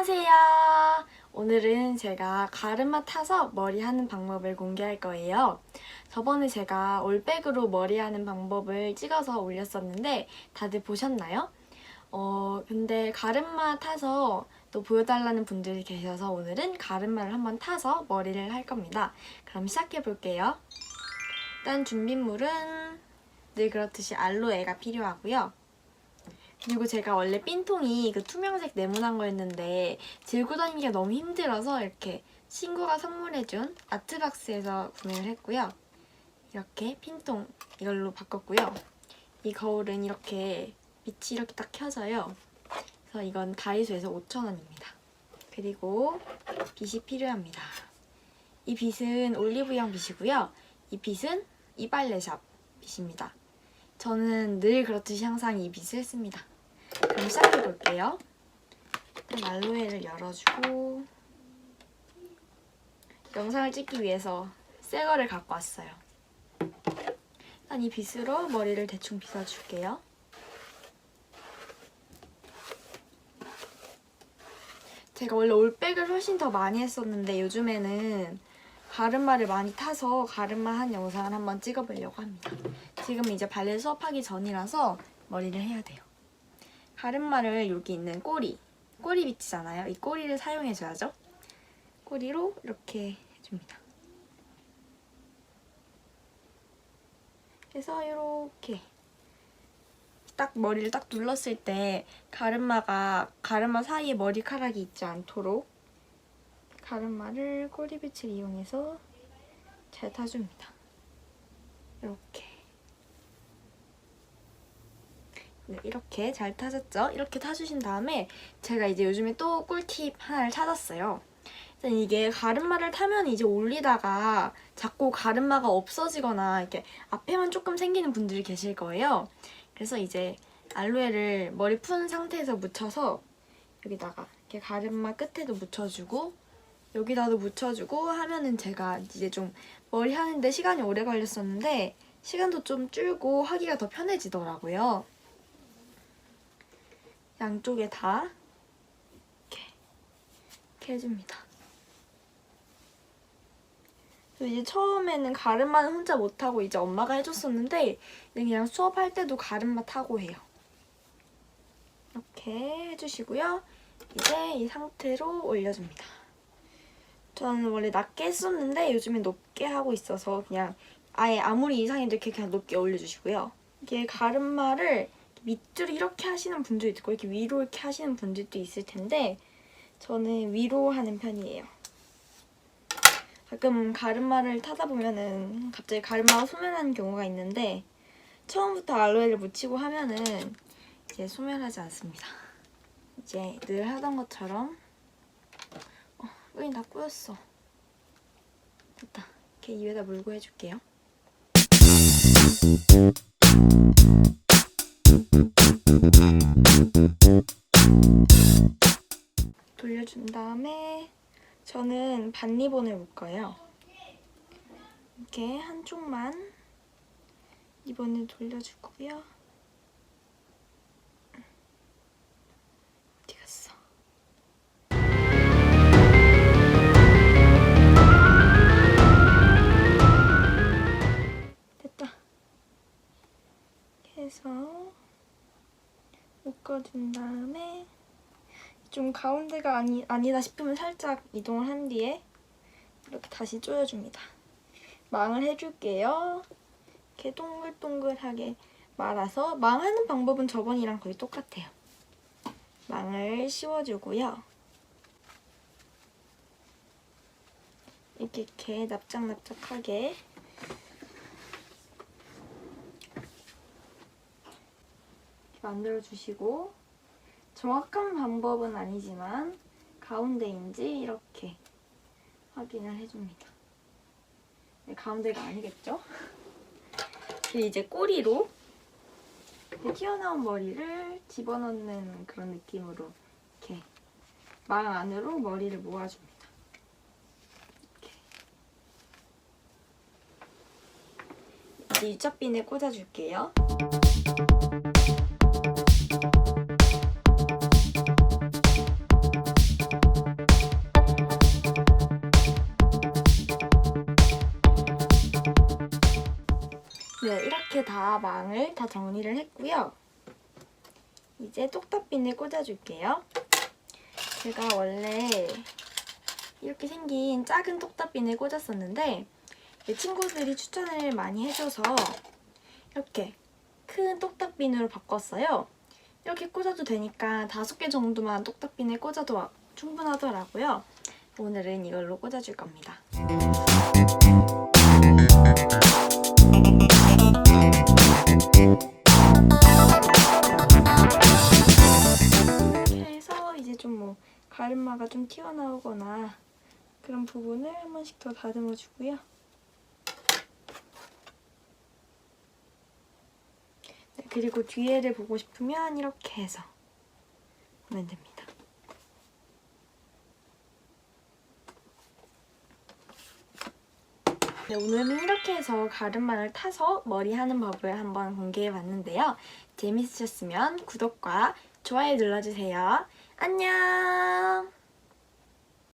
안녕하세요. 오늘은 제가 가르마 타서 머리 하는 방법을 공개할 거예요. 저번에 제가 올백으로 머리 하는 방법을 찍어서 올렸었는데 다들 보셨나요? 어, 근데 가르마 타서 또 보여달라는 분들이 계셔서 오늘은 가르마를 한번 타서 머리를 할 겁니다. 그럼 시작해 볼게요. 일단 준비물은 늘 그렇듯이 알로에가 필요하고요. 그리고 제가 원래 삔통이 그 투명색 네모난 거였는데 들고 다니기가 너무 힘들어서 이렇게 친구가 선물해준 아트박스에서 구매를 했고요. 이렇게 핀통 이걸로 바꿨고요. 이 거울은 이렇게 빛이 이렇게 딱 켜져요. 그래서 이건 다이소에서 5,000원입니다. 그리고 빗이 필요합니다. 이 빗은 올리브영 빗이고요. 이 빗은 이발레샵 빗입니다. 저는 늘 그렇듯이 항상 이 빗을 씁니다. 그럼 시작해 볼게요. 일단 알로에를 열어주고 영상을 찍기 위해서 새 거를 갖고 왔어요. 일단 이 빗으로 머리를 대충 빗어줄게요. 제가 원래 올백을 훨씬 더 많이 했었는데 요즘에는 가르마를 많이 타서 가르마 한 영상을 한번 찍어보려고 합니다. 지금 이제 발레 수업하기 전이라서 머리를 해야 돼요. 가르마를 여기 있는 꼬리, 꼬리 밑이잖아요. 이 꼬리를 사용해줘야죠. 꼬리로 이렇게 해줍니다. 그래서 이렇게 딱 머리를 딱 눌렀을 때 가르마가 가르마 사이에 머리카락이 있지 않도록 가르마를 꼬리빗을 이용해서 잘 타줍니다. 이렇게 네, 이렇게 잘 타셨죠? 이렇게 타주신 다음에 제가 이제 요즘에 또 꿀팁 하나를 찾았어요. 이게 가르마를 타면 이제 올리다가 자꾸 가르마가 없어지거나 이렇게 앞에만 조금 생기는 분들이 계실 거예요. 그래서 이제 알로에를 머리 푼 상태에서 묻혀서 여기다가 이렇게 가르마 끝에도 묻혀주고 여기다도 묻혀주고 하면은 제가 이제 좀 머리 하는데 시간이 오래 걸렸었는데 시간도 좀 줄고 하기가 더 편해지더라고요. 양쪽에 다 이렇게, 이렇게 해줍니다. 저 이제 처음에는 가르마는 혼자 못하고 이제 엄마가 해줬었는데 그냥 수업할 때도 가르마 타고 해요. 이렇게 해주시고요. 이제 이 상태로 올려줍니다. 저는 원래 낮게 했었는데 요즘엔 높게 하고 있어서 그냥 아예 아무리 이상해도 이렇게 그냥 높게 올려주시고요. 이게 가르마를 밑으로 이렇게 하시는 분도 있고 이렇게 위로 이렇게 하시는 분들도 있을 텐데 저는 위로 하는 편이에요. 가끔 가르마를 타다 보면은 갑자기 가르마가 소멸하는 경우가 있는데 처음부터 알로에를 묻히고 하면은 이제 소멸하지 않습니다. 이제 늘 하던 것처럼 어, 끈이 다 꼬였어. 됐다. 이렇게 입에다 물고 해줄게요. 돌려준 다음에 저는 반리본을 묶어요. 이렇게 한쪽만 리본을 돌려주고요. 해서 묶어준 다음에 좀 가운데가 아니, 아니다 싶으면 살짝 이동을 한 뒤에 이렇게 다시 조여줍니다. 망을 해줄게요. 이렇게 동글동글하게 말아서 망하는 방법은 저번이랑 거의 똑같아요. 망을 씌워주고요. 이렇게 이렇게 납작납작하게 만들어주시고 정확한 방법은 아니지만 가운데인지 이렇게 확인을 해줍니다. 네, 가운데가 아니겠죠? 이제 꼬리로 튀어나온 머리를 집어넣는 그런 느낌으로 이렇게 망 안으로 머리를 모아줍니다. 이렇게. 이제 유착핀에 꽂아줄게요. 네, 이렇게 다 망을 다 정리를 했고요. 이제 똑딱핀을 꽂아줄게요. 제가 원래 이렇게 생긴 작은 똑딱핀을 꽂았었는데 내 친구들이 추천을 많이 해줘서 이렇게 큰 똑딱핀으로 바꿨어요. 이렇게 꽂아도 되니까 다섯 개 정도만 똑딱핀을 꽂아도 충분하더라고요. 오늘은 이걸로 꽂아줄 겁니다. 이렇게 해서 이제 좀 뭐 가르마가 좀 튀어나오거나 그런 부분을 한 번씩 더 다듬어 주고요. 네, 그리고 뒤에를 보고 싶으면 이렇게 해서 하면 됩니다. 네, 오늘은 이렇게 해서 가르마를 타서 머리 하는 법을 한번 공개해 봤는데요. 재밌으셨으면 구독과 좋아요 눌러주세요. 안녕!